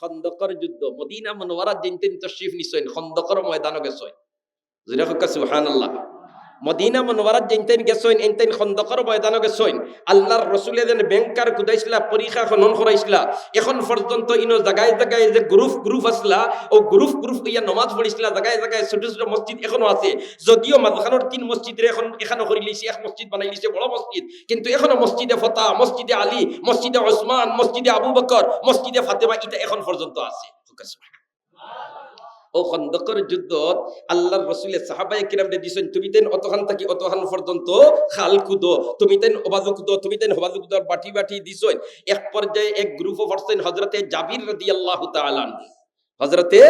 খন্দকর যুদ্ধ। মদিনা মনোয়ারা দিন তিন তশরিফ নিশ্চয় খন্দকর ময়দানও গেছয় হান সুবহানাল্লাহ। মদিনা মনোয়ারাত জিনতেন গেছইন এনতেন খন্দকর ময়দানও গেছইন আল্লাহর রসুলে যেন ব্যাংকার কুদাইছিলা পরীক্ষা খনন করাইছিলা এখন পর্যন্ত ইনো জায়গায় জায়গায় যে গ্রুপ গ্রুপ আসলা, ও গ্রুপ গ্রুপ ইয়া নমাজ পড়িছিলা জায়গায় জায়গায় ছোট ছোট মসজিদ এখনও আছে। যদিও মাঝখানোর তিন মসজিদের এখন এখানে করে লিছে, এক মসজিদ বানাই লিছে, বড় মসজিদ। কিন্তু এখনও মসজিদে ফতা, মসজিদে আলী, মসজিদে ওসমান, মসজিদে আবু বকর, মসজিদে ফাতেমা এটা এখন পর্যন্ত আছে। ও খন্দকর যুদ্ধত আল্লাহর রসুলের সাহাবাই কিরাম রে দিছেন, তুমি তেন অতখান থাকি অতখান পর্যন্ত খাল কুদো তুমি তেন অবাজু তুমি তেন হবাজু কুদো বাটি বাটি দিছেন এক পর্যায়ে এক গ্রুপ অফ হজরতে জাবির রাদিয়াল্লাহু তাআলা হজরতে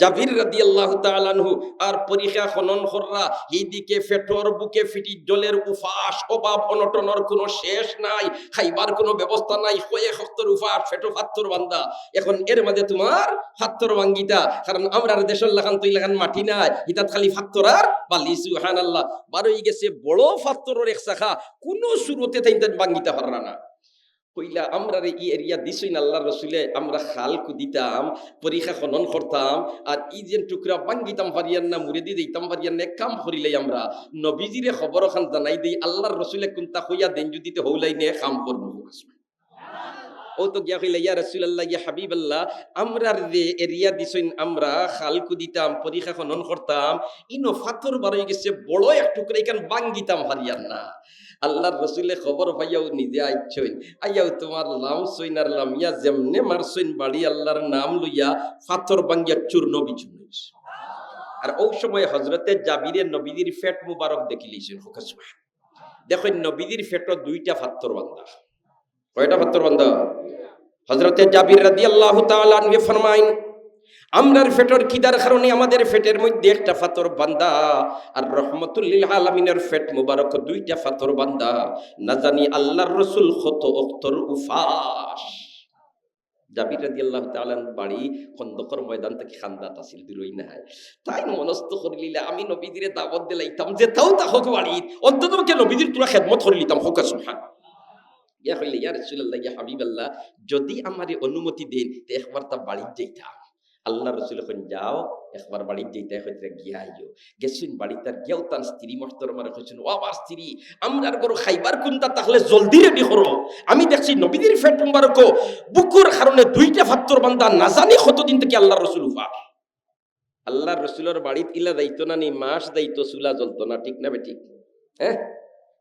জাবির রাদিয়াল্লাহু তাআলা আনহু, আর পরীক্ষা খনন কররা, এইদিকে ফেটর বুকে ফিটি জলের উফাস, অভাব অনটনর কোনো শেষ নাই, খাইবার কোনো ব্যবস্থা নাই হয়ে হস্তর উফাস, ফেটো ফাত্তর বান্দা। এখন এর মাঝে তোমার ফাত্তর ভাঙ্গিতা কারণ আমরা দেশের লাগান তুই লাগান মাটি নাই ইতাত খালি ফাত্তর আর বালি সুহান আল্লাহ বারোই গেছে বড় ফাত্তরের এক শাখা কোনো শুরুতে তাই ভাঙ্গিতে পাররা না। কইলা, আমরা ই এরিয়া না আল্লাহ রসুলে, আমরা খাল কুদিতাম পরীক্ষা খনন করতাম, আর ই যে টুকরা বাঙ্গিতাম পারিয়ান না, মুড়ে দিয়ে দিতাম পারিয়ান না কাম করিলাই আমরা। নবীজিরে খবর খান জানাই দেই, আল্লাহর রসুলে কোনটা হইয়া দেন, যদি হৌলাই নে কাম করব। ও তো গিয়া কইলা, ইয়া রাসূলুল্লাহ, ইয়া হাবিবাল্লাহ আমরার যে এরিয়া দিছইন আমরা, খালকু দিতাম, পরীক্ষা খনন করতাম, ইনো ফাতর বারই গেছে বড় এক টুকরা ইকান বাঙ্গিতাম হারিয়ার না। আল্লাহর রসুলে খবর পাইয়াও নিজে আইছইন আইয়াও তোমার লাম সইন আর লাম, ইয়া যেমনে মারছইন বাড়ি আল্লাহর নাম লইয়া ফাতর বাঙ্গিয়া চূর্ণ বিচূর্ণ। আর ওই সময় হজরতে জাবিরের নবীদের ফেট মুবারক দেখিলিছেন ফোকাস দেখেন নবীদের ফেট দুইটা ফাত্তর বান্দা। কয়টা ফাত্তর বান্দা? হজরতে জাবির রাদি আল্লাহ তাআলা ফরমাইন, আমরার ফেটর কিদার কারণে আমাদের ফেটের মধ্যে একটা ফাতর বান্দা? আর রহমতুল্লিল আলমিনের ফেট মুবারক দুইটা ফাতর বান্দা। না জানি আল্লাহর রসুল কত অক্তর উফাস। জাবির আল্লাহ তালান বাড়ি খন্দকর ময়দান থেকে খান্দাত আসিল দূরই না তাই মনস্থ করিলিলে আমি নবীদিরে দাবত দিলাইতাম যে, তাও তা হোক বাড়ি। অন্তত কে নবীদির তোরা খেদমত করিলিতাম হোক সুহান হাবিবাল্লাহ, যদি আমারে অনুমতি দেন, তে একবার তা বাড়ি যাইতাম আল্লাহ রসুল এখন, যাও, একবার বাড়ির যেতে হইতে গিয়া আইও। গেছেন বাড়ি তার গিয়াও তার স্ত্রী মহতরমারে কইছেন, ও আমার স্ত্রী আমরার গরু খাইবার কোনটা তাহলে জলদি রেডি করো। আমি দেখছি নবীদের ফেট মুবারক, বুকুর কারণে দুইটা ফাত্তর বান্দা না জানি কতদিন থেকে আল্লাহ রসুল উফা। আল্লাহ রসুলের বাড়িত ইলা দায়িত্ব না নি, মাস দায়িত্ব চুলা জ্বলতো না, ঠিক না বেঠিক হ্যাঁ?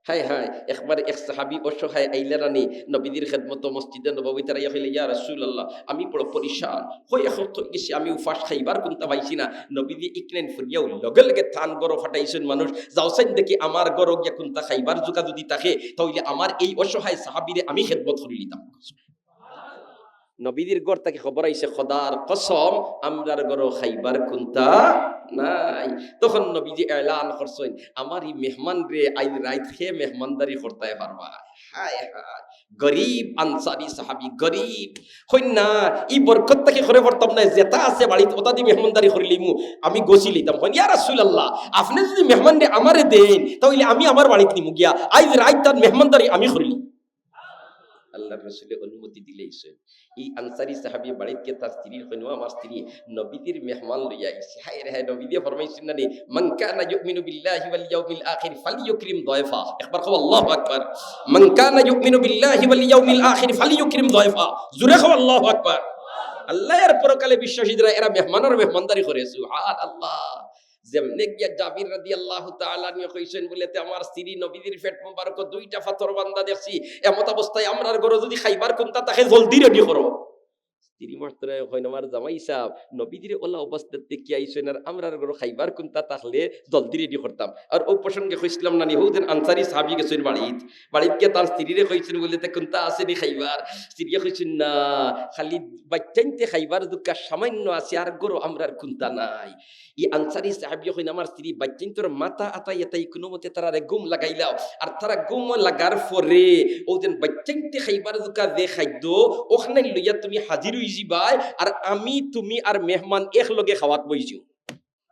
হাই হায়, একবার এক সাহাবি অসহায় আইলা রানী, নবীদের খেদমত মসজিদে নবী তারা হইলে আমি বড় পরিশান। হই এখন গেছি, আমি উফাস খাইবার কোনটা পাইছি না। নবীদি ইকনেন ফুরিয়াও লগে লগে থান গরো ফাটাইছেন মানুষ। যাওছেন দেখি আমার গরো গিয়া কোনটা খাইবার জোকা যদি থাকে, তাহলে আমার এই অসহায় সাহাবিরে আমি খেদমত করি লিতাম নবীদের গড় তাকে খবর আইছে, খদার কসম, আমরার গরো খাইবার কোনটা নাই। তখন নবীজি এলান করছেন আমার এই মেহমান রে আই রাইত খে মেহমানদারি করতে পারবা। হায় হায়। গরিব, আনসারি সাহাবি, গরিব। হইন না, ই বরকত তাকে করে পড়তাম না যেটা আছে বাড়িতে, ওটা দিয়ে মেহমানদারি করিলিমু আমি গছি লিতাম। হইন, ইয়া রাসূলুল্লাহ, আপনি যদি মেহমান রে আমারে দেন, তাহলে আমি আমার বাড়িতে নিমু গিয়া আই রাইত তার মেহমানদারি আমি করিলি আল্লাহ রসুলের অনুমতি দিলেইছেন এই আনসারি সাহাবি বাড়িতে তার স্ত্রীর হইনো আমার স্ত্রী নবীদের মেহমান লইয়া আইছে। হায় রে, হায় নবী দিয়ে ফরমাইছেন না নি? মান কানা ইউমিনু বিল্লাহি ওয়াল ইয়াউমিল আখির ফালিয়ুকরিম দায়ফা। একবার কও আল্লাহু আকবার। মান ইউমিনু বিল্লাহি ওয়াল ইয়াউমিল আখির ফালিয়ুকরিম দায়ফা। জুরে কও আল্লাহু আকবার। আল্লাহ পরকালে বিশ্বাসীরা এরা মেহমানের মেহমানদারি করে। সুবহানাল্লাহ। যেমনে গিয়া জাবির রাদি আল্লাহ তাআলা নিয়ে কইছেন বলেতে, আমার স্ত্রী নবীদের ফেট মোবারক দুইটা ফাতর বান্দা দেখছি। এমত অবস্থায় আমরার ঘরে যদি খাইবার কোনটা তাকে জলদি রেডি করো। স্ত্রী মাত্রে হইন আমার জামাই সাহেব নবীদের ওলা অবস্থা দেখি আইছেন আর আমরার ঘরে খাইবার কোনটা তাহলে জলদি রেডি করতাম। আর ও প্রসঙ্গে কইছিলাম না, নিহুদেন আনসারি সাহাবি গেছেন বাড়িত। বাড়িত গিয়ে তার স্ত্রীরে কইছেন বলে তে কোনটা আসেনি খাইবার। স্ত্রীকে কইছেন, না, খালি বাচ্চাইতে খাইবার দুঃখা সামান্য আছে, আর গরো আমরার কোনটা নাই। ই আনসারি সাহাবি হইন আমার স্ত্রী, বাচ্চাইন তোর মাথা আতাই এতাই কোনো মতে তারা গুম লাগাইলাও। আর তারা গুম লাগার পরে ওদের বাচ্চাইতে খাইবার দুকা দে খাদ্য ওখানে লইয়া তুমি হাজির হই যাবাই আর আমি, তুমি আর মেহমান এক লগে খাওয়াত বইছিও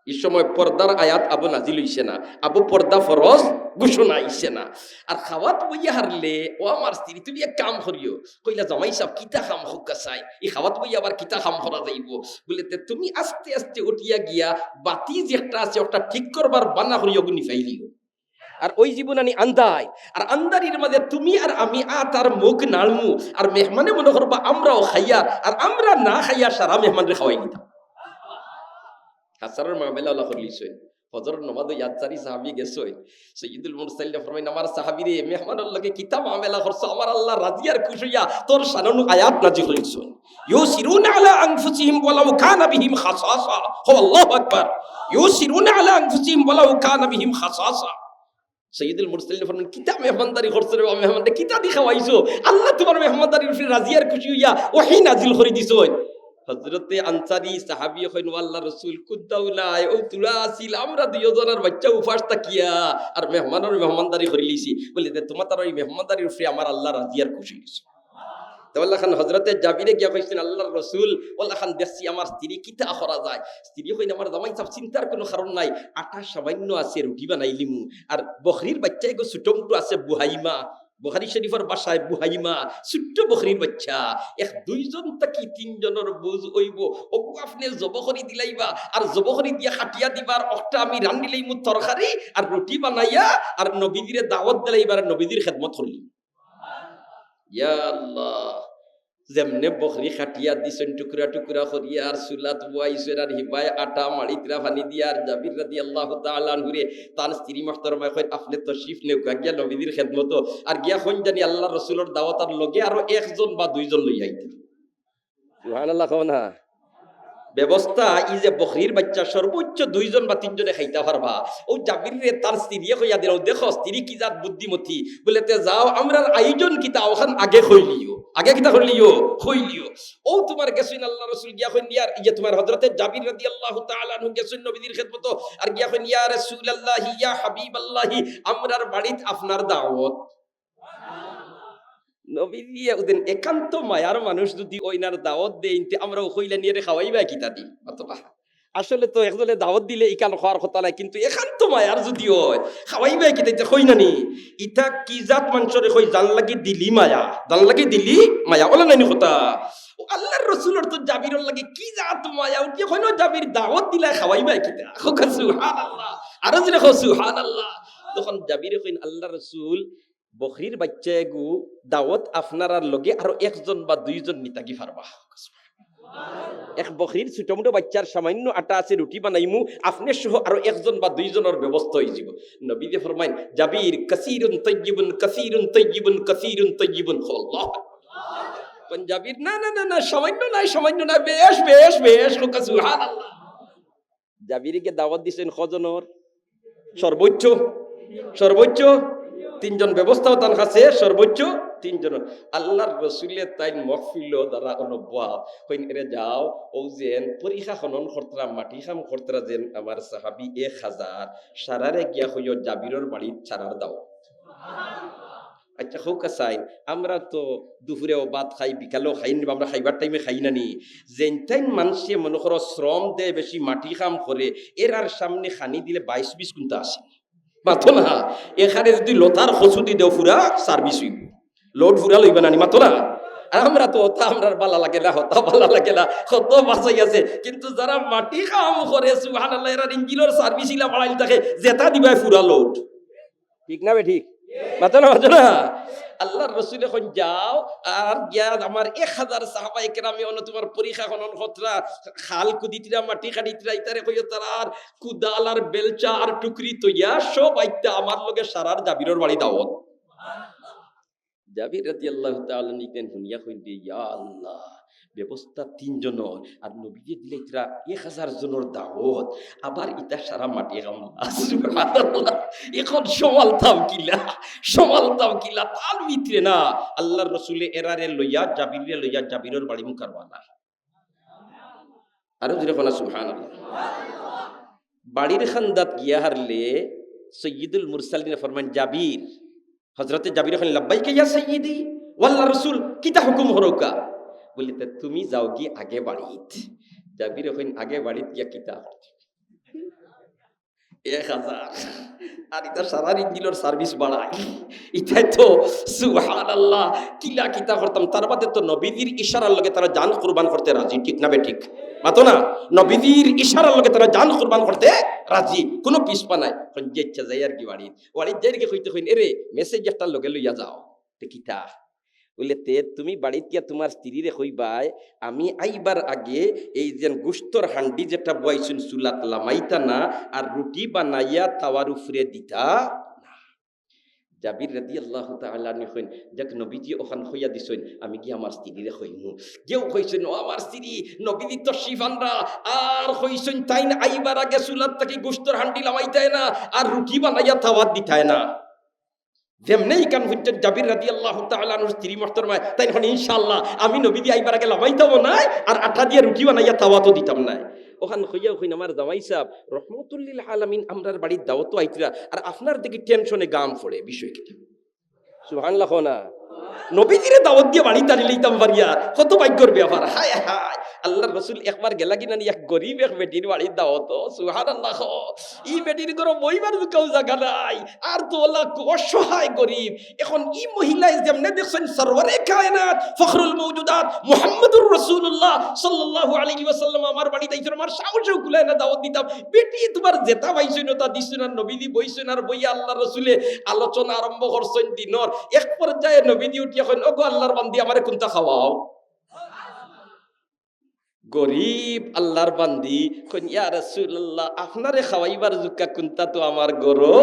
এই সময় পর্দার আয়াত আবু নাজিল হইছে না, আবু পর্দা ফরজ ঘোষণা আইছে না। আর খাওয়াত বইয়া হারলে, ও আমার স্ত্রী, তুমি এক কাম করিও, কইলা জামাই কিতা খাম হোকা চাই? এই খাওয়াত বইয়া আবার কিতা খাম করা যাইব? বলে তুমি আস্তে আস্তে উঠিয়া গিয়া বাতি যে একটা আছে, ওটা ঠিক করবার বানা করিও গুনি ফাইলিও আর ওই জীবন আনি আন্দাই আর আন্দারির মাঝে তুমি আর আমি, আ তার মুখ নাড়মু আর মেহমানে মনে করবা আমরাও খাইয়া, আর আমরা না খাইয়া সারা মেহমানরে খাওয়াই নিতাম আল্লাহ করলিছই ফজর নমাজ ইয়াদ চারি সাহাবি গেছই সৈয়দুল মুরসালিন ফরমাই আমার সাহাবি রে, মেহমানের লগে কিতাব মামেলা করছ? আমার আল্লাহ রাজি আর তোর শানানু আয়াত আলা আনফুসিহিম ওয়ালাউ কানা বিহিম খাসাসা। হো আল্লাহু আকবার আলা আনফুসিহিম ওয়ালাউ কানা বিহিম খাসাসা। সৈয়দুল মুরসালিন ফরমান কিতা মেহমানদারি করছ রে মেহমানদারি কিতা দি খাওয়াইছো। আল্লাহ তোমার মেহমানদারির উপরে রাজি আর খুশি হইয়া ওহি নাজিল করে দিছো হজরতে আনসারি সাহাবি হইন আল্লাহ রসুল, কুদ্দাউলাই ও তুলা আসিল আমরা দুজনের বাচ্চা উপাস তাকিয়া আর মেহমানের মেহমানদারি করে লিছি বলি তোমার তার ওই মেহমানদারির উপরে আমার আল্লাহ রাজি আর খুশি তাহলে খান হজরতে জাবিরে গিয়া কইছেন, আল্লাহর রসুল ওল্লা খান দেখছি আমার স্ত্রী কিতা যায়? স্ত্রী আমার জামাই সব চিন্তার কোনো কারণ নাই। সামান্য আছে, রুটি বানাইলিমু আর বকরির বাচ্চাই গো ছোটমটো আছে, বুহাইমা। শরীফের বাসায় বুহাইমা ছোট্ট বাচ্চা। এক দুইজন তাকি তিনজনের বুঝ হইব। আপনি জবখরি দিলাইবা। আর জবখরি দিয়া খাটিয়া দিবার অকটা আমি রান্দিলাই মু তরকারি, আর রুটি বানাইয়া, আর নবীদিরে দাওয়াত দিলাইবার নবীদির খেদমত করলি। আল্লাহ। যেমনে বকরি খাটিয়া দিছেন টুকরা টুকরা করিয়া, আর সুলাত বুয়াইছেন হিবায় আটা মাড়িতরা ফানি দিয়া, আর জাবির রাদি আল্লাহ তাআলা হুরে তার স্ত্রী মাহতরমা কই আপনি তো শিফ নেউকা গিয়া নবীদের খেদমত আর গিয়া হইন জানি আল্লাহ রসুলের দাওয়াতার লগে আরও একজন বা দুইজন লই আইতে সুবহানাল্লাহ কও না। ব্যবস্থা ই যে বকরির বাচ্চা সর্বোচ্চ দুইজন বা তিনজনে খাইতে পারবা। ও জাবির রে তার স্ত্রী কইয়া দিল, দেখো, স্ত্রী কি জাত বুদ্ধিমতী? বলে তে যাও, আমরা আয়োজন কিতা ওখান আগে হইলিও আগে কিতা হইলিও হইলিও ও তোমার গেছইন আল্লাহ রাসূল গিয়া কইন, ইয়ার ইয়ে তোমার হযরতে জাবির রাদিয়াল্লাহু তাআলা আনহু গেছইন নবীর খেদমত, আর গিয়া কইন, ইয়া রাসূলুল্লাহ, ইয়া হাবিবাল্লাহ, আমরার বাড়িত আপনার দাওয়াত। নবী দিয়ে ওদিন একান্ত মায়ার মানুষ যদি ওইনার দাওয়াত দেয়, ইনতে আমরা কইলা নিয়ে খাওয়াইবা কিতা দি অতবা আসলে তো একজনে দাওয়াত দিলে ইকান খাওয়ার কথা নাই, কিন্তু একান্ত মায়ার যদি হয়, খাওয়াইবা কিতা ইতা কই নানি? ইতা কি জাত মানুষরে কই জান লাগি দিলি মায়া? জান লাগি দিলি মায়া? ওলা নানি কথা? আল্লাহর রসুলের তো জাবিরর লাগে কি জাত মায়া? উঠে কইনো জাবির দাওয়াত দিলা খাওয়াইবা কিতা? সুবহানাল্লাহ। আরও খো সুবহানাল্লাহ। তখন জাবিরে কইন আল্লাহ রসুল বকরির বাচ্চা এগু দাওয়াত আপনার লগে আরও একজন বা দুইজন নিতাকি ফারবা। এক বকরির ছোট মোটো বাচ্চার সামান্য আটা আছে, রুটি বানাইমু আপনি সহ আরও একজন বা দুইজনের ব্যবস্থা হয়ে যাব। নবীদে ফরমাইন, জাবির কাসিরুন তৈজিবুন কাসিরুন তৈজিবুন কাসিরুন তৈজিবুন কোন না না না না, সামান্য নাই, সামান্য না বেশ বেশ বেশ জাবিরকে দাওয়াত দিছেন কজনের? সর্বোচ্চ সর্বোচ্চ। তিনজন ব্যবস্থাও তার কাছে সর্বোচ্চ তিনজন। আল্লাহর রসুলের তাই মহফিল দ্বারা অনুভব হইন এরে যাও, ও যেন পরীক্ষা খনন খরতরা, মাটি খাম খরতরা যেন আমার সাহাবি এক হাজার। সারারে গিয়া হইয় জাবিরর বাড়ির ছাড়ার দাও। আচ্ছা হোক সাইন আমরা তো দুপুরেও ভাত খাই, বিকালেও খাই নি, আমরা খাইবার টাইমে খাই না নি। যেন টাইম মানুষে মনে করো শ্রম দেয়, বেশি মাটি কাম করে এর আর সামনে খানি দিলে বাইশ বিশ কুন্তা আসে। মাতো না এখানে যদি লতার হসুদি দেও ফুরা সার্ভিস হইব। লোড ফুরা লইবে না মাতো না আমরা তো ওটা আমরা বালা লাগে না, হতা বালা লাগে না কত বাঁচাই আছে। কিন্তু যারা মাটি কাম করে সুহান আল্লাহ এরা ইঞ্জিনের সার্ভিস ইলা বাড়াইল থাকে, জেতা দিবাই ফুরা লোড। ঠিক না বে ঠিক? মাতো না মাতো না আল্লাহর রসুল এখন যাও, আর গিয়া আমার এক হাজার সাহাবাই কেরামে অন্য তোমার পরীক্ষা খনন খতরা, খাল কুদিতিরা, মাটি কাটিতিরা, ইতারে কইও তারা, আর কুদাল আর বেলচা আর টুকরি তৈয়া সব আইতা আমার লগে সারার জাবিরর বাড়ি দাওয়াত। জাবির রাতি আল্লাহ তাআলা নিতেন হুনিয়া কইন ইয়া আল্লাহ, ব্যবস্থা তিনজনের। আর দিলে ইতরা এক হাজার জনের দাওয়াত। আবার ইতা সারা মাটি এখন সমালতাম কিলা সমালতাম কিলা তার ভিতরে না। আল্লাহর রসুলে এরারে লইয়া জাবিরে লইয়া, জাবিরের বাড়ি মুখারওয়ালা আরও যেটা কোনা সুবহানাল্লাহ। বাড়ির খান্দাত গিয়া হারলে সৈয়দুল মুরসালিন ফরমান জাবির। হজরতে জাবির খান লাব্বাইকে ইয়া দি ওয়াল্লা রসুল, কিতা হুকুম হরকা? বলি তুমি যাও গিয়ে আগে বাড়িত। জাবির হইন, আগে বাড়িত গিয়া কিতা এক হাজার আর এটা সারা সার্ভিস বাড়ায়। তো কিলা কিতা করতাম। তার বাদে তো নবীদের ইশারার লগে তারা জান কুরবান করতে রাজি, ঠিক না ঠিক? মাতো না? নবীদের ইশারার লগে তারা জান কুরবান করতে রাজি, কোনো পিসপা নাই। যে ইচ্ছা যাই আর কি বাড়ির বাড়ির যাই রেখে কইতে কইন, এরে মেসেজ লগে লইয়া যাও। কিতা? বলে তে তুমি বাড়িত গিয়া তোমার স্ত্রীরে কইবাই, আমি আইবার আগে এই যে গুস্তর হান্ডি যেটা বয়সুন চুলাত লামাইতা না, আর রুটি বানাইয়া তাওয়ার উপরে দিতা জাবির রাদি আল্লাহ কইন যাক নবীজি ওখান হইয়া দিছইন আমি কি আমার স্ত্রীরে কইমু। কেউ কইছেন, ও আমার স্ত্রী, নবীজি তো শিফানরা, আর কইছেন তাই না আইবার আগে চুলাত থেকে গুস্তর হান্ডি লামাইতায় না, আর রুটি বানাইয়া তাওয়ার দিতায় না। যেমনেই কান হচ্ছেন জাবির রাদি আল্লাহ তালানুর স্ত্রী মস্তরমায় তাই এখন ইনশাল্লাহ আমি নবী দিয়ে আইবার আগে লামাইতামও নাই আর আঠা দিয়ে রুটি বানাইয়া তাওয়া তো দিতাম নাই। ওখান হইয়া হইন আমার জামাই সাহেব, রহমতুল্লিল আলামিন, আমরার বাড়ির দাওয়াত আইতরা, আর আপনার দেখি টেনশনে গাম পড়ে বিষয় কিটা সুবহানাল্লাহ না। নবীজিরে দাওয়াত দিয়ে বাড়ি তাড়ি লইতাম পারিয়া, কত ভাগ্যর ব্যাপার, হায় হায়। আল্লাহর রসুল একবার গেলা কিনা এক গরিব এক বেটির বাড়ির দাওয়াত সুহান আল্লাহ ই বেটির ঘর বইবার কেউ জায়গা নাই, আর তো ওলা অসহায় গরিব। এখন ই মহিলাই যেমনে দেখছেন, সর্বরে কায়নাত, ফখরুল মৌজুদাত, মুহাম্মদুর রাসূলুল্লাহ সাল্লাল্লাহু আলাইহি ওয়াসাল্লাম, আমার বাড়িতে আইছিল আমার সাহসেও কুলায় না দাওয়াত দিতাম। বেটি, তোমার জেতা পাইছেন তা দিছেন আর নবীদি বইছেন আর বইয়া আল্লাহ রসুলে আলোচনা আরম্ভ করছেন দিনর। এক পর্যায়ে নবীদি উঠি এখন ওগো আল্লাহর বান্দি, আমারে কোনটা খাওয়াও? গরিব আল্লাহর বান্দি কইয়া ইয়া রাসূলুল্লাহ আপনারে খাওয়াইবার জুকা কুনতা তো আমার গরো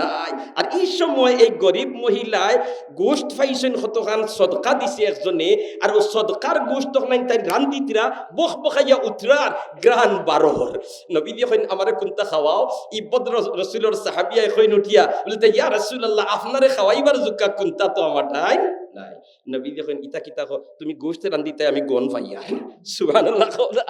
নাই। আর এই সময় এই গরিব মহিলায় গোষ্ঠ পাইছেন কতখান সদকা দিছে একজনে, আর ও সদকার গোষ্ঠ তখন তাই রান্দিতরা বখ বখাইয়া উতরার গ্রান বারোহর নবী দিয়ে আমারে কোনটা খাওয়াও ইবদ রসুলের সাহাবিয়া কইন উঠিয়া বলতে ইয়া রাসূলুল্লাহ আপনারে খাওয়াইবার জুকা, কোনটা তো আমার নাই নাই। নবী দেখেন ইতা কিতা তুমি গোষ্ঠ রান্দিতে আমি গন সুবহানাল্লাহ কওলা।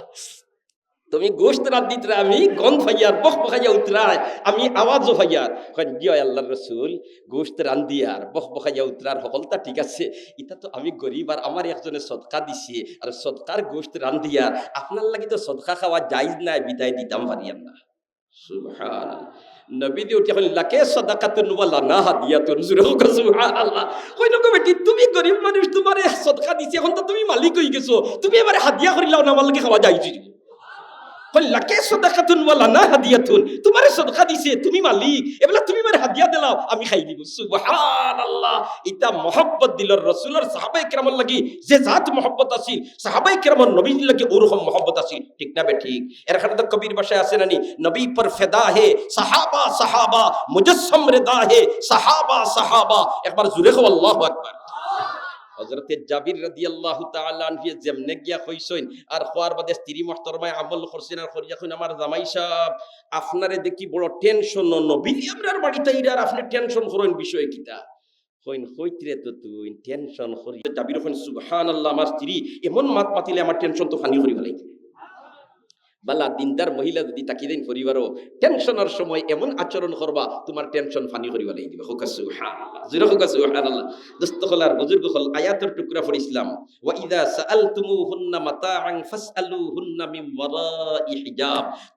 তুমি গোষ্ঠ রান্দিতে আমি গন ফাইয়ার বখ বখাইয়া উতরায়, আমি আওয়াজও ফাইয়ার কন জিয় আল্লাহর রসুল গোষ্ঠ রান্দিয়ার বখ বখাইয়া উতরার সকলটা ঠিক আছে। ইতা তো আমি গরিব আর আমার একজনে সদকা দিছে, আর সদকার গোষ্ঠ রান্দিয়ার আপনার লাগি তো সদকা খাওয়া যাইজ নাই, বিদায় দিতাম পারিয়াম না তুমি গরিব মানুষ, তোমারে সদকা দিছি, এখন তো তুমি মালিক হই গেছো। তুমি এবারে হাদিয়া করিলাও না লাগে খাওয়া যাইছি কই লাকে সদাকাতুন ওয়ালা না হাদিয়াতুন তোমারে সদকা দিছে, তুমি মালিক। এবেলা তুমি মারে হাদিয়া দিলাও, আমি খাই দিব। সুবহানাল্লাহ। ইতা মহব্বত দিলর রাসূলের সাহাবায়ে কেরামর লাগি যে জাত মহব্বত আছিল সাহাবায়ে কেরামর নবীর লাগি ওরকম মহব্বত আছিল। ঠিক না বে ঠিক? এর খানে তো কবির ভাষায় আছে নানি নবী পর ফেদা হে, সাহাবা সাহাবা, মুজসম রেদা হে, সাহাবা সাহাবা। একবার জুরে খো আল্লাহু আকবার। হযরতে জাবির রাদি আল্লাহ যেমনে গিয়া আর বাদে স্ত্রী মহতরমায় আমল করছেন আর আমার জামাই আপনারে দেখি বড় টেনশন নবী আপনার বাড়িতে ইরার আপনি টেনশন করেন, বিষয় কিতা কইন, হইতরে তো তুই টেনশন জাবির আমার স্ত্রী, এমন মাত পাতিলে আমার টেনশন তো ফানি করি ফেলাইতে। বালা দিনদার মহিলা যদি তাকি দিন পরিবারও টেনশনের সময় এমন আচরণ করবা তোমার টেনশন ফানি করিবা লাগি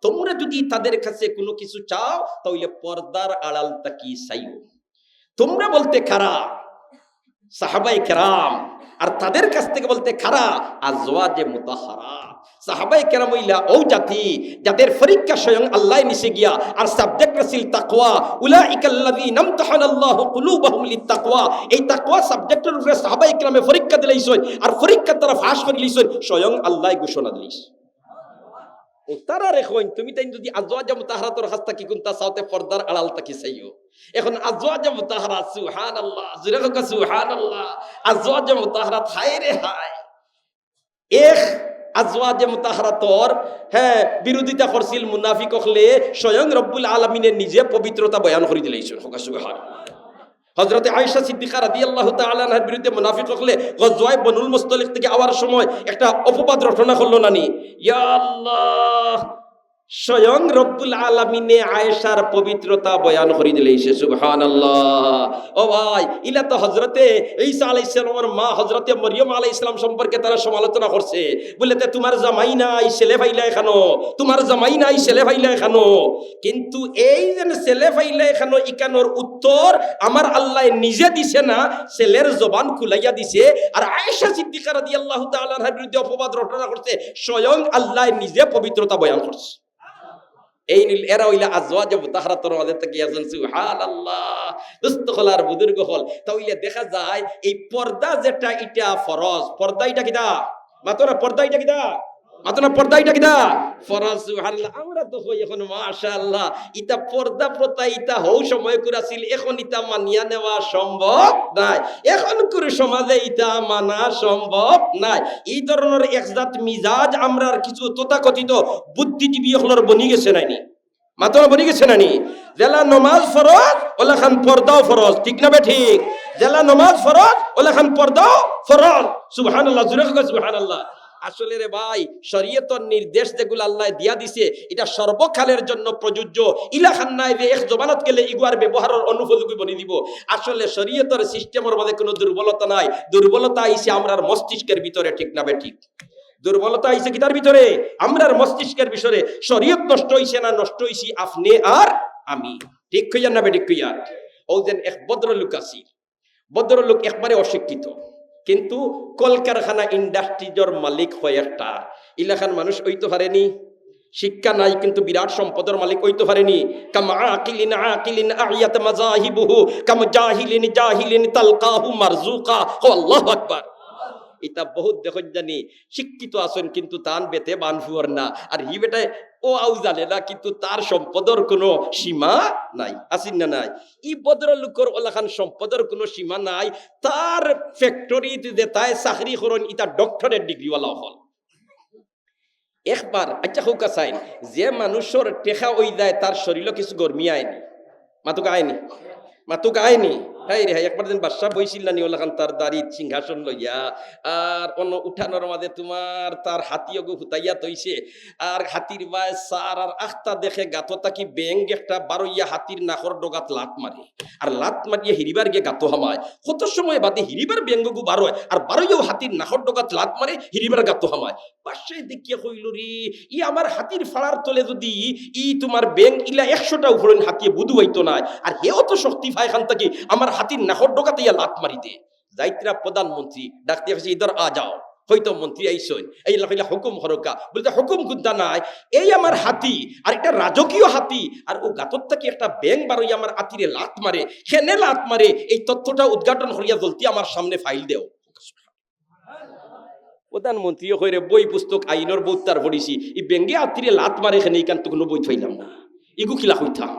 তোমরা যদি তাদের কাছে কোনো কিছু চাও, তাহলে পর্দার আড়াল তাকি চাইও। তোমরা বলতে খারা সাহাবাই কেরাম আর তাদের কাছ থেকে বলতে খারা, আজওয়াজে মুতাহারা। সাহাবাই কেরাম হইলা, ও জাতি, যাদের পরীক্ষা স্বয়ং আল্লাহ নিচে গিয়া, আর সাবজেক্ট রাসিল তাকওয়া উলাইকাল্লাযী নামতাহানাল্লাহু কুলুবাহুম লিত্তাকওয়া, এই তাকওয়া সাবজেক্টের উপরে সাহাবাই কেরামে পরীক্ষা দিলাইছই, আর পরীক্ষা তারা ফাঁস করে লিছই স্বয়ং আল্লাহ ঘোষণা দিলিস তুমি তাই যদি আজওয়াজে মুতাহারাতর হাস্তা কি কুনতা সাউতে পর্দার আড়াল তাকি চাইও এখন আজওয়াজে মুতাহারা সুবহানাল্লাহ, জুরে হায় রে হায়। এক আজওয়াজে মুতাহারাতর হ্যাঁ বিরোধিতা করছিল মুনাফিক হলে স্বয়ং রব্বুল আলমিনের নিজে পবিত্রতা বয়ান করে হোক সুবহানাল্লাহ। হজরতে আয়সা সিদ্দিকা রাদি আল্লাহ আনহার বিরুদ্ধে মুনাফিক হলে গজওয়ায়ে বনুল মুস্তলিক থেকে আওয়ার সময় একটা অপবাদ রচনা করল নানি। ইয়া আল্লাহ! স্বয়ং রব্বুল আলমিনে আয়েশার পবিত্রতা বয়ান করে দিলেছে সুবহান ও ভাই, ইলা তো হজরতে ঈসা আলাইহিস সালামের মা হজরতে মরিয়ম আলাইহিস সালাম সম্পর্কে তারা সমালোচনা করছে। বলে তোমার জামাই নাই, ছেলে ভাইলা এখানো। তোমার জামাই নাই, ছেলে ভাইলা এখানো। কিন্তু এই যে ছেলে ভাইলা এখানো ইকানোর উত্তর আমার আল্লাহ নিজে দিছে না, ছেলের জবান খুলাইয়া দিছে। আর আয়েশা সিদ্দিকা রাদিয়াল্লাহু তাআলার বিরুদ্ধে অপবাদ রটনা করছে। স্বয়ং আল্লাহ নিজে পবিত্রতা বয়ান করছে। এই নীল এরা হইলা আজওয়াজ মুতাহারাতুর মাঝে থেকে আছেন, সুবহানাল্লাহ। দোস্ত আর বুদুর্গ হল। তাহলে দেখা যায়, এই পর্দা যেটা, এটা ফরজ। পর্দা এটা কিটা মাতনা পর্দা এটা কিটা মাতনা পর্দা এটা কিটা ফরজ সুবহানাল্লাহ আমরা তো হই এখন, মাশাআল্লাহ। ইটা পর্দা প্রথা ইটা হও সময় করাছিল এখন ইটা মানিয়া নেওয়া সম্ভব নাই। এখন করে সমাজে ইটা মানা সম্ভব নাই। এই ধরনের একজাত মিজাজ আমরার কিছু তথাকথিত বুদ্ধিজীবী হলর বনি গেছে নাইনি। মাতনা বনি গেছে নানি জেলা নমাজ ফরজ ওলা খান পর্দাও ফরজ। ঠিক না বে ঠিক? জেলা নমাজ ফরজ ওলা খান পর্দাও ফরজ। সুবহানাল্লাহ, জুরে সুবহানাল্লাহ। আসলে রে ভাই, শরীয়তর নির্দেশ যেগুলো আল্লাহ দিয়া দিছে, এটা সর্বকালের জন্য প্রযোজ্য। ইলা খান্নায় যে এক জবানত গেলে ইগুয়ার ব্যবহারের অনুপযোগী বনি দিব। আসলে শরীয়তর সিস্টেমের মধ্যে কোনো দুর্বলতা নাই। দুর্বলতা আইছে আমরার মস্তিষ্কের ভিতরে, ঠিক না ঠিক? দুর্বলতা আইছে কি তার ভিতরে? আমরার মস্তিষ্কের বিষয়ে শরীয়ত নষ্ট হইছে না নষ্ট হইছি আপনি আর আমি। ঠিক কইয়া না বে ঠিক কইয়া? ও যেন এক ভদ্রলোক আছি। ভদ্রলোক একবারে অশিক্ষিত। কিন্তু কলকারখানা ইন্ডাস্ট্রিজর মালিক হয় একটা। ইলাখান মানুষ হইতে পারেনি, শিক্ষা নাই কিন্তু বিরাট সম্পদের মালিক হইতে পারেনি। কাম আকিলিন আকিলিন আয়াত মাজাহিবুহু, কাম জাহিলিন জাহিলিন তালকাহু মারজুকা ও আল্লাহু আকবার। এটা বহুত দেখুন জানি শিক্ষিত আছেন কিন্তু তান বেতে বানফুয়ার না। আর হি বেটায় ও আউ জানে না, কিন্তু তার সম্পদের কোনো সীমা নাই। আসিন না নাই? ই ভদ্রলোকের ওলাখান সম্পদের কোনো সীমা নাই। তার ফ্যাক্টরিতে যে তাই চাকরি করেন ইটা ডক্টরেট ডিগ্রিওয়ালা হল। একবার আচ্ছা হৌকা চাইন যে মানুষের টেকা ওই যায় তার শরীরও কিছু গরমি আয়নি মাতুক আয়নি মাতুক আয়নি হাই রে, একবার দিন বাদশাহ তার দাড়ি সিংহাসন লইয়া, আর অন্য উঠানোর মাঝে তোমার তার হাতিও হুতাইয়া তৈছে, আর হাতির বায় সার আর আখতা দেখে গাতো তাকি ব্যাং একটা হাতির নাকর ডগাত লাত মারে, আর লাত মারিয়ে হিরিবার গিয়ে গাতো হামায়। কত সময় বাদে হিরিবার ব্যঙ্গগু বার হয় আর বারইয়াও হাতির নাকর ডগাত লাত মারে, হিরিবার গাতো হামায়। বাসায় দেখিয়া কইল রে, ই আমার হাতির ফাড়ার তলে যদি ই তোমার ব্যাং ইলা একশোটা উপরে হাতিয়ে বুধু হইতো না আর হেও তো শক্তি পায় খান থাকি আমার হাতির নাকর ডোকাতে ইয়া লাত মারিতে। যাইত্রা প্রধানমন্ত্রী ডাকতে হয়েছে ইদর আ যাও। হয়তো মন্ত্রী আইসন এই লাগাইলা হুকুম হরকা। বলতে, হুকুম গুদ্দা নাই। এই আমার হাতি, আর একটা রাজকীয় হাতি। আর ও গাতর থেকে একটা ব্যাং বারই আমার হাতিরে লাত মারে। সেনে লাত মারে। এই তথ্যটা উদ্ঘাটন করিয়া জলতি আমার সামনে ফাইল দেও। প্রধানমন্ত্রী হয়ে বই পুস্তক আইনের বৌতার পড়িছি এই বেঙ্গে আত্মীরে লাত মারে এখানে ইকান তো কোনো বই থইলাম না। ইগু খিলা হইতাম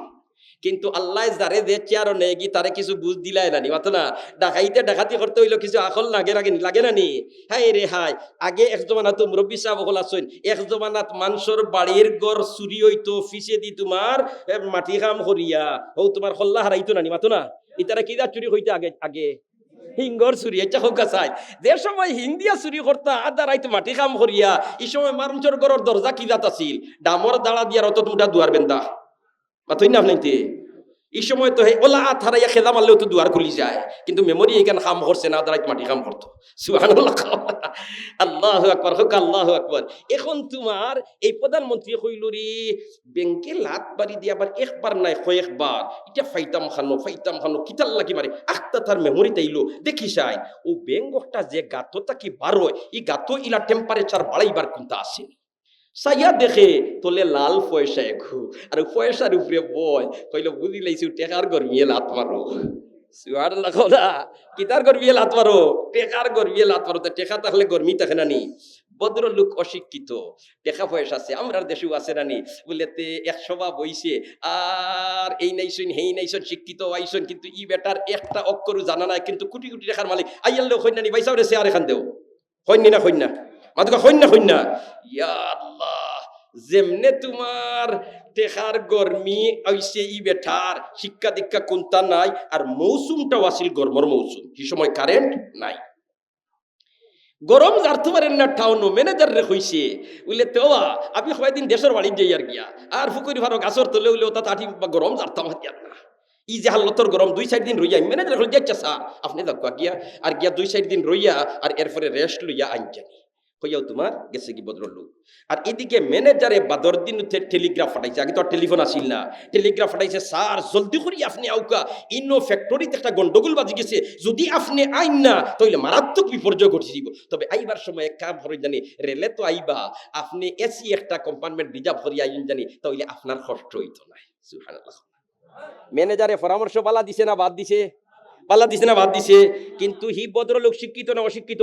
কিন্তু আল্লাহ যারে যে চেয়ারও নেই কি তারে কিছু বুঝ দিলাই নানি। মাতো না, ডাকাইতে ডাকাতি করতে হইল কিছু আকল লাগে লাগে লাগে নানি? হাই রে হাই, আগে এক জমানাত মুরব্বী সাহেব হল আসুন এক জমানাত মানুষের বাড়ির গড় চুরি হইতো, ফিসে দি তোমার মাটি কাম করিয়া। ও তোমার হল্লা হারাইতো নানি মাতো না। ইতারা কিদা চুরি হইতে আগে আগে? হিঙ্গর চুরি এটা হোক চাই যে সময় হিন্দিয়া চুরি করতা আদা রাইত মাটি কাম করিয়া। এই সময় মানুষের ঘরের দরজা কিদাত আছিল? ডামর দাঁড়া দিয়ার অত তোমরা দুয়ার বেন্দা। মাতই না আপনাইতে এই সময় তো ওলা আত হারাইয়া খেদা মারলেও তো দুয়ার খুলি যায় কিন্তু মেমোরি এখানে কাম করছে না দাঁড়াইত মাটি কাম করতো আল্লাহ আকবার হোক আল্লাহ আকবার এখন তোমার এই প্রধানমন্ত্রী কইল রে ব্যাংকে লাত বাড়ি দিয়ে আবার একবার নাই কয়েকবার এটা ফাইতাম খানো ফাইতাম খানো কিতাল লাগি মারে আখতা তার মেমোরি তাইলো দেখি চাই ও ব্যাংকটা যে গাতটা কি বার এই গাতো ইলা টেম্পারেচার বাড়াইবার কোনটা আসেনি সাইয়া দেখে তোলে লাল পয়সা একু। আর পয়সার উপরে বয়, কইল, বুঝি লাইছি, টেকার গরমিয়ে লাত মারো। সুয়ার লাগো না কিতার গরমিয়ে লাত মারো? টেকার গরমিয়ে লাত মারো। টেকা তাহলে গরমি থাকে না নি? ভদ্রলোক অশিক্ষিত। টেকা পয়সা আছে, আমরার দেশেও আছে নানি বলে, তে, একশো বা বইছে আর এই নাইছন হেই নাইছন শিক্ষিত আইসন, কিন্তু ই বেটার একটা অক্ষরও জানা নাই, কিন্তু কোটি কোটি টাকার মালিক। আইয়াল কন্যানি বাইসাও রে আর এখান দেও। কন্যা না। কন্যা কন্যা ইয়া আল্লাহ, যেমনে তোমার টেকার গরমি আইসে ই বেঠার, শিক্ষা দীক্ষা কোনটা নাই, আর আছিল গরমর মৌসুম। সেই সময় কারেন্ট নাই। গরম না টাউন ম্যানেজার রে কইছে উইলে আমি দিন দেশের বাড়ি যাই আর গিয়া, আর ফুকুরি ভালো গাছর তলে উইলে ওটা তাটি গরম হাতিয়ার না। ই যে হাল্লতর গরম, দুই চার দিন রইয়া ম্যানেজার হল যাচ্ছে, স্যার। আপনি দেখো গিয়া, আর গিয়া দুই চার দিন রইয়া, আর এরপরে রেস্ট লইয়া আনজানি হইয়াও তোমার গেছে কি বদর লোক আর এদিকে ম্যানেজারে বাদর দিন উঠে টেলিগ্রাফ ফাটাইছে আগে তো টেলিফোন আসিল না। টেলিগ্রাফ ফাটাইছে স্যার, জলদি করি, আপনি আউকা। ইনো ফ্যাক্টরিতে একটা গন্ডগোল বাজি গেছে। যদি আপনি আইন না, তাহলে মারাত্মক বিপর্যয় ঘটে দিব। তবে আইবার সময় এক কাম হরে জানি, রেলে তো আইবা। আপনি এসি একটা কম্পার্টমেন্ট রিজার্ভ করি আইন জানি, তাহলে আপনার কষ্ট হইতো না। ম্যানেজারে পরামর্শ বালা দিছে না, বাদ দিছে? বালা দিছে না, বাদ দিছে? কিন্তু হি ভদ্রলোক শিক্ষিত না অশিক্ষিত?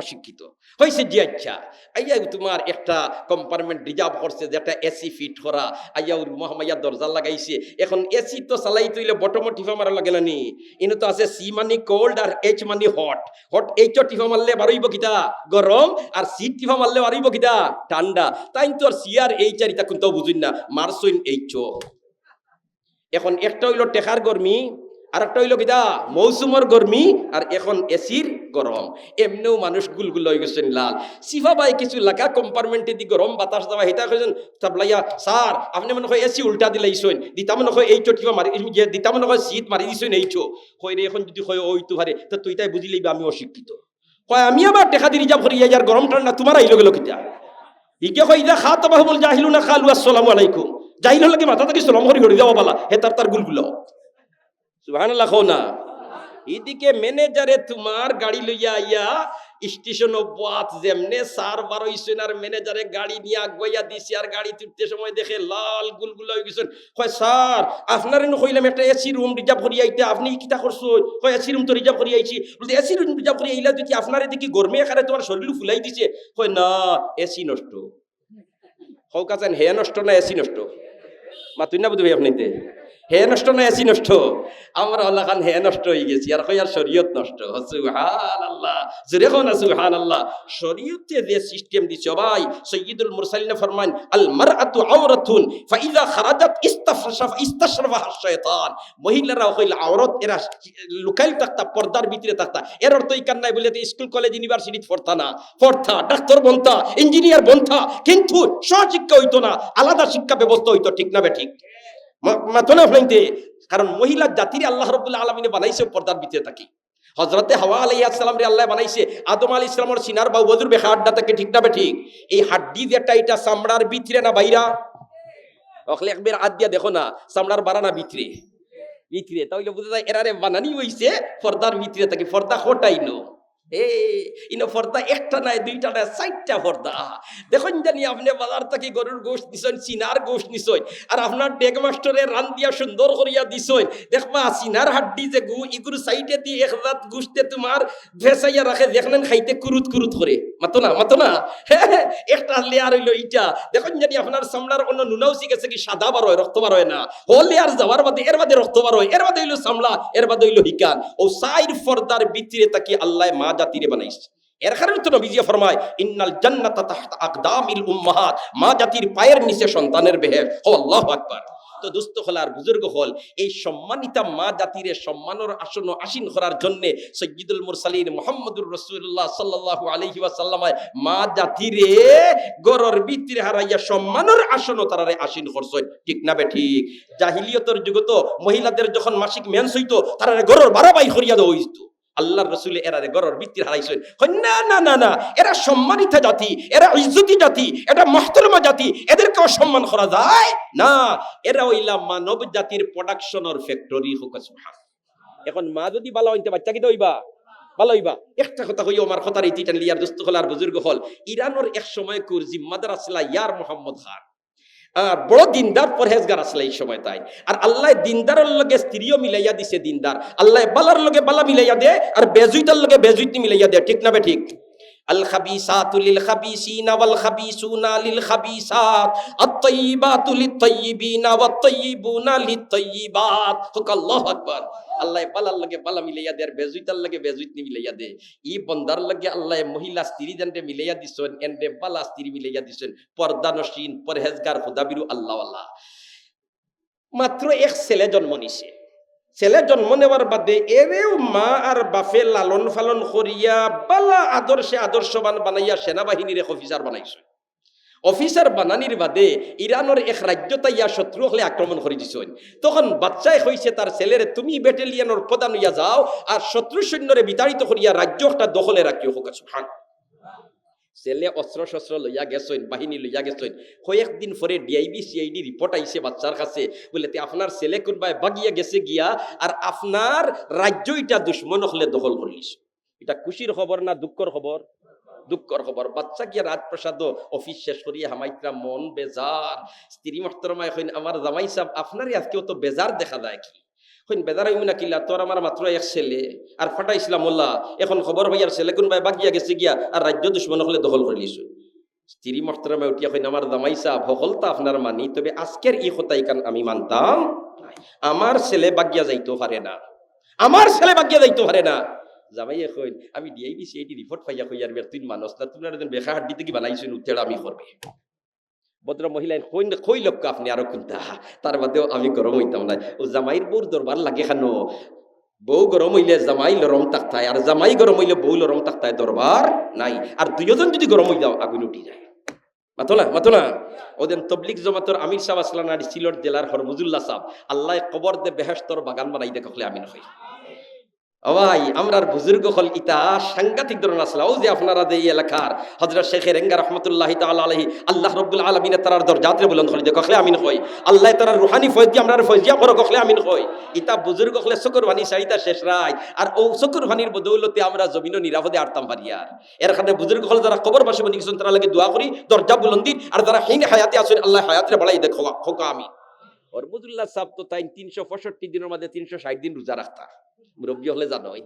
অশিক্ষিত। হয়েছে জি আচ্ছা আইয়া তোমার একটা কম্পার্টমেন্ট রিজার্ভ করছে, যেটা এসি ফিট করা। আইয়া ওর মহামাইয়া দরজা লাগাইছে। এখন এসি তো চালাই তুইলে বটম টিফা মারা লাগে না নি ইনো তো আছে সি মানি কোল্ড আর এইচ মানি হট হট এইচ টিফা মারলে বারইব কিতা? গরম আর সি টিফা মারলে বারইব কিতা? ঠান্ডা। তাই তো আর সি আর এইচ আর ইতা কিন্তু বুঝুন না। মারসইন এইচ এখন একটা হইল টেকার গরমি আর একটা হইল কিতা মৌসুমর গরমি আর এখন এসির গরম। এমনিও মানুষ গুলগুল হয়ে গেছেন লাল। সিফা ভাই কিছু লাখা কম্পার্টমেন্টে দি গরম বাতাস দেওয়া হিতা কইছেন তাবলাইয়া স্যার, আপনি মনে হয় এসি উল্টা দিলাইছেন। দিতা মনে হয় এই চটিবা মারি যে দিতা মনে হয় শীত মারি দিছেন এই চো কই রে, এখন যদি হয় ওই তো হারে, তো তুই তাই বুঝি লইবা আমি অশিক্ষিত। কয়, আমি আবার টেকা দি রিজার্ভ করি যার গরম ঠান্ডা তোমার আইলো গেল কিতা? ইকে কই ইদা খা তবাহ বল জাহিলু না খালু, আসসালামু আলাইকুম। জাহিল লাগে মাথা থেকে সালাম করি হরি যাওয়া বালা, হে তার তার গুলগুলো সুবহানাল্লাহ খাও না এদিকে ম্যানেজারে তোমার গাড়ি লইয়া আইয়া স্টেশন বাত যেমনে সার বারোইছেন আর ম্যানেজারে গাড়ি নিয়ে আগুয়াইয়া দিছে আর গাড়ি তুলতে সময় দেখে লাল গুলগুলো হয়ে গেছেন কয়, স্যার, আপনার কইলাম একটা এসি রুম রিজার্ভ করি আইতে, আপনি কিতা করছ কয় এসি রুম তো রিজার্ভ করি আইছি। বলতে এসি রুম রিজার্ভ করি আইলা তুই আপনার এদিকে গরমে এখানে তোমার শরীর ফুলাই দিছে? কয়, না এসি নষ্ট। হও কাছেন, হে নষ্ট না এসি নষ্ট? মা, তুই না বুঝবি আপনিতে হে নষ্ট না এসি নষ্ট? আমরা আল্লাহ খান হে নষ্ট হয়ে গেছি, আর কই আর শরীয়ত নষ্ট? সুবহান আল্লাহ জুরে কোন সুবহান আল্লাহ শরীয়তে যে সিস্টেম দিছে ভাই, সৈয়দুল মুরসালিন ফরমান, আল মারআতু আওরাতুন ফাইদা খারাজাত ইস্তাফরাশা ইস্তাশরাফা শায়তান। মহিলারা কইল, আওরাত এরা লুকাইল তাকতা পর্দার ভিতরে তাকতা এর অর্থ এই কান্নাই বলে স্কুল, কলেজ, ইউনিভার্সিটি পড়তা না। পড়তা, ডাক্তার বনতা, ইঞ্জিনিয়ার বনতা। কিন্তু সহশিক্ষা হইতো না, আলাদা শিক্ষা ব্যবস্থা হইতো, ঠিক না বে ঠিক? কারণ মহিলা জাতির আল্লাহ রবুল্লাহ আলমিনে বানাইছে পর্দার ভিতরে থাকি। হজরতে হাওয়া আসসালাম রে আল্লাহ বানাইছে, আদম আলী ইসলামর সিনার বাউ বজুর বে হাড্ডা থাকে ঠিক না ঠিক। এই হাড্ডি যেটা এটা চামড়ার ভিতরে না বাইরা? একবার হাত দিয়া দেখো না, চামড়ার বাড়া না ভিতরে? ভিতরে। তাহলে বুঝা যায় এরারে বানানি হইছে পর্দার ভিতরে থাকে, পর্দা খোটাই নো পর্দা একটা নাই, দুইটা নাই, চারটা পর্দা। দেখুন জানি আপনি বাজার গরুর দিছেন, চিনার নিছেন আর আপনার ডেগ মাস্টরে রান দিয়া সুন্দর করিয়া দিছেন। দেখবা, চিনার হাড্ডি যে গু ইগুর সাইডে এক রাত তোমার ভেসাইয়া রাখে, দেখলেন খাইতে কুরুত কুরুত করে। মাতো না মাতো না? একটা লেয়ার হইল ইটা দেখুন জানি আপনার সামলার অন্য নুনাও শিখেছে কি, সাদা বার হয়, রক্ত বার হয় না? ও লেয়ার যাওয়ার বাদে, এর বাদে রক্ত বার হয়, এর বাদে হইল সামলা এর বাদে হইল হিকান ও সাইড ফর্দার ভিতরে তাকি আল্লাহ মা জাতিরে বানাইছে। এর কারণে তো নবীজি ফরমায়, ইন্নাল জান্নাতা তাহতা আকদামিল উম্মাহাত মা জাতির পায়ের নিচে সন্তানের বেহের ও আল্লাহু আকবার। তো দুস্থ হলার বুজুর্গ হল, এই সম্মানিতা মা জাতিরে সম্মানের আসন আসীন করার জন্য সৈয়দুল মুরসালিন মোহাম্মদুর রসুল্লাহ সাল্লাল্লাহু আলাইহি ওয়াসাল্লামায় মা জাতিরে গরর ভিতরে হারাইয়া সম্মানের আসন তারারে আসীন করছেন ঠিক না বে ঠিক? জাহিলিয়তের যুগে তো মহিলাদের যখন মাসিক মেন্স হইতো, তারারে গরর বাড়াবাই করিয়া দেওয়া হইতো। আল্লাহর রসুলে এরারে গরর বৃত্তির হারাইছেন কই, না না না। না এরা সম্মানিত জাতি এরা ইজ্জতি জাতি এটা মহতরমা জাতি। এদেরকে অসম্মান করা যায়? না। এরা হইলা মানব জাতির প্রোডাকশনের ফ্যাক্টরি হোক এখন মা যদি ভালো হইতে বাচ্চা কি হইবা? ভালো হইবা। একটা কথা কই আমার কথার ইতিটান লিয়ার দোস্ত হল আর বুজুর্গ হল ইরানোর এক সময় কুর জিম্মাদার আসলা ইয়ার মোহাম্মদ খান। আর বড় দিনদার পরহেজগার আসলে এই সময় তাই। আর আল্লাহ দিনদারের লগে স্ত্রীও মিলাইয়া দিছে দিনদার। আল্লাহ বালার লগে বালা মিলাইয়া দে, আর বেজুইতার লগে বেজুইতি মিলাইয়া দে, ঠিক না বে ঠিক? আল খাবিসাতু লিল খাবিসিনা ওয়াল খাবিসুনা লিল খাবিসাত আত-তাইয়িবাতু লিত-তাইয়িবিনা আল্লাহ পালার লাগে পালা মিলাইয়া দে আর বেজুইতার লাগে বেজুইত নি মিলাইয়া দে। ই বন্দার লাগে আল্লাহ মহিলা স্ত্রী জানতে মিলাইয়া দিছেন এন্ডে পালা স্ত্রী মিলাইয়া দিছেন। পর্দানসীন পরহেজগার, খুদাবিরু আল্লাহ আল্লাহ মাত্র এক ছেলে জন্ম নিছে। ছেলে জন্ম নেওয়ার বাদে এরেও মা আর বাফে লালন ফালন করিয়া বালা আদর্শে আদর্শবান বানাইয়া সেনাবাহিনীর এক অফিসার বানাইছে। অফিসার বানানির বাদে ইরানের এক রাজ্য তাইয়া শত্রু হলে আক্রমণ করে দিছেন। তখন বাচ্চায় হইছে তার ছেলেরে, তুমি ব্যাটালিয়নের প্রধান হইয়া যাও আর শত্রু সৈন্যরে বিতাড়িত করিয়া রাজ্য একটা দখলে রাখিও হোক ছেলে অস্ত্র শস্ত্র লইয়া গেছেন, বাহিনী লইয়া গেছেন। কয়েকদিন পরে ডিআইবি সিআইডি রিপোর্ট আইছে বাচ্চার কাছে। বলে আপনার ছেলে কোনবাই বাগিয়া গেছে গিয়া আর আপনার রাজ্য এটা দুশ্মন হলে দখল করিস এটা খুশির খবর না দুঃখর খবর দুঃখর খবর বাচ্চা গিয়া রাজপ্রসাদ অফিস শেষ করিয়া হামাইত্রা মন বেজার স্ত্রী মহতরমা আমার জামাই সাহেব আপনারই আজকেও তো বেজার দেখা যায় কি? হইন বেজার হইম না কিলা তোর আমার মাত্র এক ছেলে। আর ফাটা ইসলাম মোল্লা এখন খবর ভাইয়ার ছেলে কোন ভাই বাগিয়া গেছে গিয়া, আর রাজ্য দুশ্মন হলে দখল করে লিছু স্ত্রী মহতরমা উঠিয়া কইন, আমার জামাই সাহেব, হকলতা আপনার মানি, তবে আজকের এই কথাই কান আমি মানতাম। আমার ছেলে বাগিয়া যাইতে পারে না। আমার ছেলে বাগিয়া যাইতে পারে না। জামাইয়ে কইন আমি ডিআইবি সিআইডি রিপোর্ট পাইয়া কই আর তুই মানুষ না তুমি একজন বেখা হাড্ডি থেকে বানাইছেন উত্তেড় আমি করবে? ভদ্র মহিলা কই লোক আপনি আরও কোনটা তার বাদেও আমি গরম হইতাম না ও জামাইর বউর দরবার লাগে খানো। বউ গরম হইলে জামাই লরম তাকতায় আর জামাই গরম হইলে বউ লরম তাকতায় দরবার নাই। আর দুইজন যদি গরম হই যাও আগুন উঠি যায়। মাতো না মাতো না? ওদের তবলিক জমাতর আমির সাহ আসলাম আর সিলট জেলার হরমুজুল্লাহ সাহ আল্লাহ কবর দে বেহেস্তর বাগান বানাই দেখলে আমি নই ভাই আমরার বুজুর্গ হল ইতা, সাংঘাতিক ধরনের আসলা। ও যে আপনারা যে এলাকার হজরত শেখ রেঙ্গা রহমতুল্লাহ তাআলা আল্লাহ রব্বুল আলামিন তারার দরজাতে বুলন্দ হলি দেখলে আমিন কই আল্লাহ তারার রুহানি ফয়জি আমরার ফয়জিয়া করো কখলে আমিন কই ইতা বুজুর্গ হলে শুকর বানি সাইতা শেষ রায়। আর ও শুকর বানির বদৌলতে আমরা জমিনও নিরাপদে আরতাম পারিয়ার এর কারণে বুজুর্গ হল যারা কবর বাসী বনি গেছেন তারা লাগে দোয়া করি, দরজা বুলন্দি, আর যারা হিং হায়াতে আসেন আল্লাহ হায়াতে বাড়াই দেখো খোকা আমি হরমুদুল্লাহ সাহেব তো তাই তিনশো পঁয়ষট্টি দিনের মধ্যে তিনশো ষাট দিন রোজা রাখতা মুরব্বী হলে জানোই।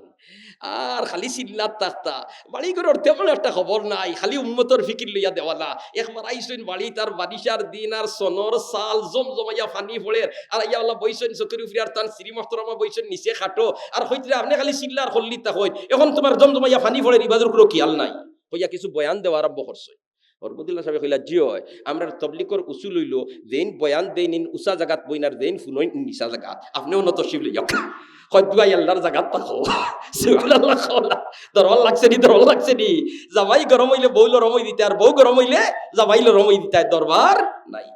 আর খালি চিল্লাত তাকতা বাড়ি ঘরের তেমন একটা খবর নাই। খালি উম্মতর ফিকির লইয়া দেওয়ালা একবার আইসইন বাড়ি তার বারিশার দিন আর সনর সাল জম জমাইয়া ফানি ফোড়ে আর ইয়া আল্লাহ বইছেন চকুরি উফরি আর তান শ্রী মহতরমা বইছেন নিচে খাটো। আর হইতে আপনি খালি চিল্লার হল্লি তা হই এখন তোমার জম জমাইয়া ফানি ফোড়ে ইবাদুর কোনো কিয়াল নাই। হইয়া কিছু বয়ান দেওয়া আরম্ভ করছে হরমদুল্লাহ সাহেব কইলা, জিও আমরা তবলিকর উসুল লইল দেন বয়ান দেন ইন উষা জাগাত বইনার দেন ফুনইন নিচা জাগাত। আপনিও নত শিব লইয়া হদ্দুয়াই আল্লাহর জাগাত তাকো সুবহানাল্লাহ কওলা, দরওয়াল লাগছে নি, দরওয়াল লাগছে নি। জামাই গরম হইলে বউল রমই দিতে, আর বউ গরম হইলে জাবাইল রমই দিতে দরবার নাই।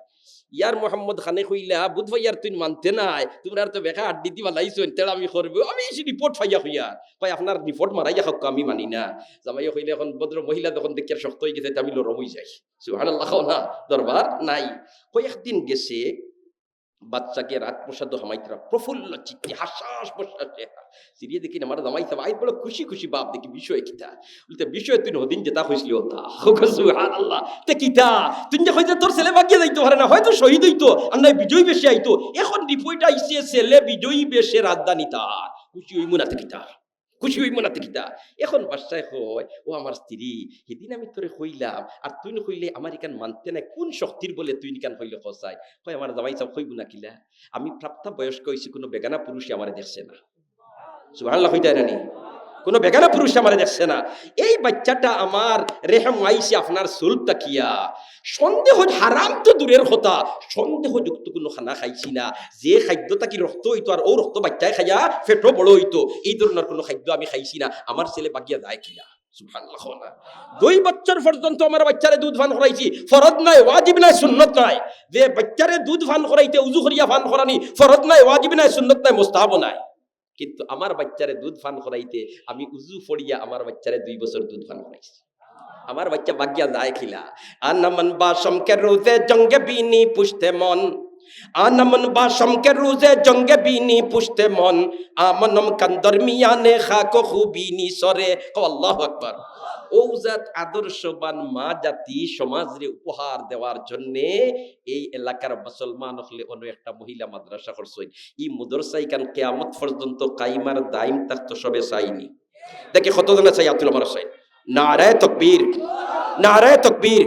ইয়ার মোহাম্মদ খানে কইলা, বুধ ভাইয়ার তুই মানতে নাই তোমরা তো বেকা আড্ডি দিবা লাইছো তেলা আমি করব। আমি এসে রিপোর্ট ফাইয়া হইয়া কয়, আপনার রিপোর্ট মারাইয়া হোক, আমি মানি না। জামাই কইলে, এখন ভদ্র মহিলা যখন দেখি শক্ত হয়ে গেছে আমি লরম যাই। যাই সুবহানাল্লাহ না, দরবার নাই। কয়েকদিন গেছে বাচ্চাকে রাত প্রসাদ হামাইতরা প্রফুল্ল চিত্তে হাসাস বসাস সিরিয়ে দেখি আমার জামাই সাহেব আই বড় খুশি খুশি বাপ, দেখি বিষয় কিতা? বলতে, বিষয় তুই হদিন যেটা হইছিল তা। আল্লাহ তে কিতা? তুই যে হইতে তোর ছেলে বাকি যাইতো পারে না, হয়তো শহীদ হইতো, আর নাই বিজয়ী বেশি আইতো। এখন রিপোর্ট আইসিয়ে ছেলে বিজয়ী বেশে রাজধানী তার খুশি হইমু না কিতা? খুশি হইব না দেখিতা এখন বাসায় হয় ও আমার স্ত্রী, সেদিন আমি তোরে হইলাম আর তুই হইলে আমার ইকান মানতে নাই, কোন শক্তির বলে তুই নিকান হইলে কসাই? হয় আমার জামাই চাপ হইব না কিলা? আমি প্রাপ্তা বয়স্ক হয়েছি কোনো বেগানা পুরুষে আমার দেখছে না। সুভাল্লা হইতে নানি কোনো বেগানা পুরুষ আমার দেখছে না। এই বাচ্চাটা আমার রেহম আইসি আপনার সুল তাকিয়া সন্দেহ হারাম তো দূরের কথা। সন্দেহযুক্ত কোনো খানা খাইছি না। যে খাদ্যটা কি রক্ত হইতো আর ও রক্ত বাচ্চায় খাইয়া ফেটো বড় হইতো, এই ধরনের কোনো খাদ্য আমি খাইছি না। আমার ছেলে বাগিয়া যায় কিনা? দুই বছর পর্যন্ত আমার বাচ্চারে দুধ ফান করাইছি। ফরজ নাই, ওয়াজিব নাই, সুন্নত নাই। যে বাচ্চারে দুধ ফান করাইতে উজু করিয়া ফান করানি, ফরজ নাই, ওয়াজিব নাই, সুন্নত নাই মোস্তাহাব নাই। কিন্তু আমার বাচ্চারে দুধ ফান করাইতে আমি উজু ফড়িয়া আমার বাচ্চারে দুই বছর দুধ ফান করাইছি। আমার বাচ্চা বাগিয়া যায় খিলা। আনমন বাসমকে রুতে জঙ্গে বিনি পুষতে মন। আনমন বাসমকে রোজে জঙ্গে বিনি মন, আমনম কান্দর মিয়ানে খাকো খুবিনি সরে আল্লাহু আকবার। ঔজাত আদর্শবান মা জাতি সমাজরে উপহার দেওয়ার জন্য এই এলাকার মুসলমান হলে অন্য একটা মহিলা মাদ্রাসা করছেন। ই মুদরসাই কান কেয়ামত পর্যন্ত কাইমার দাইম থাকতো সবে চাইনি। দেখে কতজনে চাই আব্দুল আমার চাই নারায় তকবীর। নারায় তকবীর।